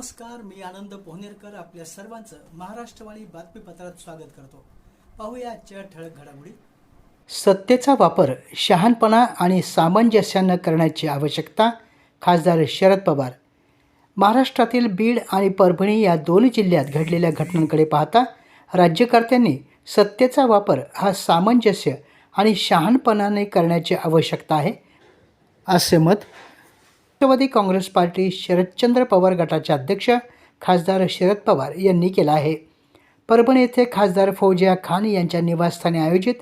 नमस्कार मी आनंद पोहनेरकर आपल्या सर्वांचं महाराष्ट्रवाणी बातमीपत्रात स्वागत करतो. पाहूया आजच्या ठळक घडामोडी. सत्तेचा वापर शहाणपणा आणि सामंजस्यानं करण्याची आवश्यकता खासदार शरद पवार. महाराष्ट्रातील बीड आणि परभणी या दोन जिल्ह्यात घडलेल्या घटनांकडे पाहता राज्यकर्त्यांनी सत्तेचा वापर हा सामंजस्य आणि शहाणपणाने करण्याची आवश्यकता आहे. असे मत राष्ट्रवादी काँग्रेस पार्टी शरदचंद्र पवार गटाचे अध्यक्ष खासदार शरद पवार यांनी केला आहे. परभणी येथे खासदार फौजिया खान यांच्या निवासस्थानी आयोजित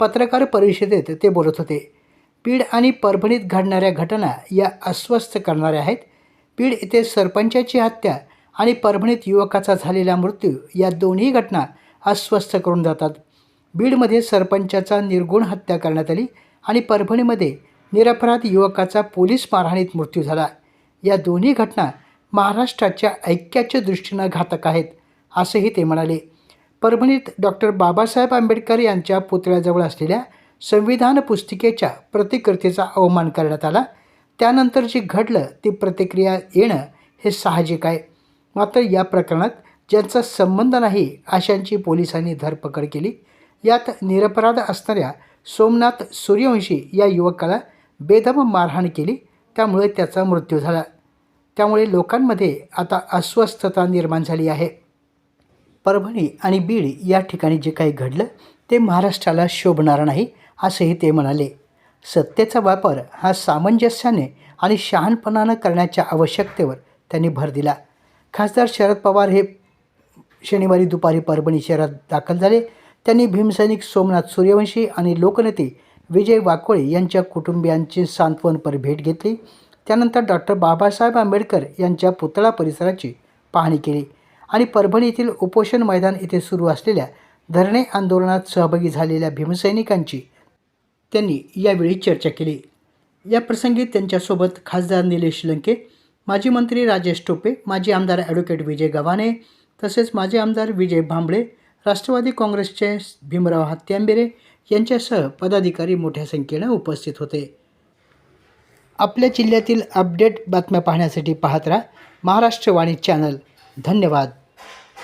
पत्रकार परिषदेत ते बोलत होते. बीड आणि परभणीत घडणाऱ्या घटना या अस्वस्थ करणाऱ्या आहेत. बीड येथे सरपंचाची हत्या आणि परभणीत युवकाचा झालेला मृत्यू या दोन्ही घटना अस्वस्थ करून जातात. बीडमध्ये सरपंचाचा निर्गुण हत्या करण्यात आली आणि परभणीमध्ये निरपराध युवकाचा पोलीस मारहाणीत मृत्यू झाला. या दोन्ही घटना महाराष्ट्राच्या ऐक्याच्या दृष्टीनं घातक आहेत असंही ते म्हणाले. परभणीत डॉक्टर बाबासाहेब आंबेडकर यांच्या पुतळ्याजवळ असलेल्या संविधान पुस्तिकेच्या प्रतिकृतीचा अवमान करण्यात आला. त्यानंतर जे घडलं ती प्रतिक्रिया येणं हे साहजिक आहे. मात्र या प्रकरणात ज्यांचा संबंध नाही अशांची पोलिसांनी धरपकड केली. यात निरपराध असणाऱ्या सोमनाथ सूर्यवंशी या युवकाला बेदम मारहाण केली. त्यामुळे त्याचा मृत्यू झाला. त्यामुळे लोकांमध्ये आता अस्वस्थता निर्माण झाली आहे. परभणी आणि बीड या ठिकाणी जे काही घडलं ते महाराष्ट्राला शोभणार नाही असंही ते म्हणाले. सत्तेचा वापर हा सामंजस्याने आणि शहाणपणानं करण्याच्या आवश्यकतेवर त्यांनी भर दिला. खासदार शरद पवार हे शनिवारी दुपारी परभणी शहरात दाखल झाले. त्यांनी भीमसैनिक सोमनाथ सूर्यवंशी आणि लोकनेते विजय वाकोळे यांच्या कुटुंबियांची सांत्वनपर भेट घेतली. त्यानंतर डॉक्टर बाबासाहेब आंबेडकर यांच्या पुतळा परिसराची पाहणी केली आणि परभणी येथील उपोषण मैदान येथे सुरू असलेल्या धरणे आंदोलनात सहभागी झालेल्या भीमसैनिकांची त्यांनी यावेळी चर्चा केली. या प्रसंगी त्यांच्यासोबत खासदार निलेश लंके माजी मंत्री राजेश टोपे माजी आमदार ॲडव्होकेट विजय गव्हाणे तसेच माजी आमदार विजय भांबळे राष्ट्रवादी काँग्रेसचे भीमराव हत्यांबेरे यांच्यासह पदाधिकारी मोठ्या संख्येनं उपस्थित होते. आपल्या जिल्ह्यातील अपडेट बातम्या पाहण्यासाठी पाहत राहा महाराष्ट्रवाणी चॅनल. धन्यवाद.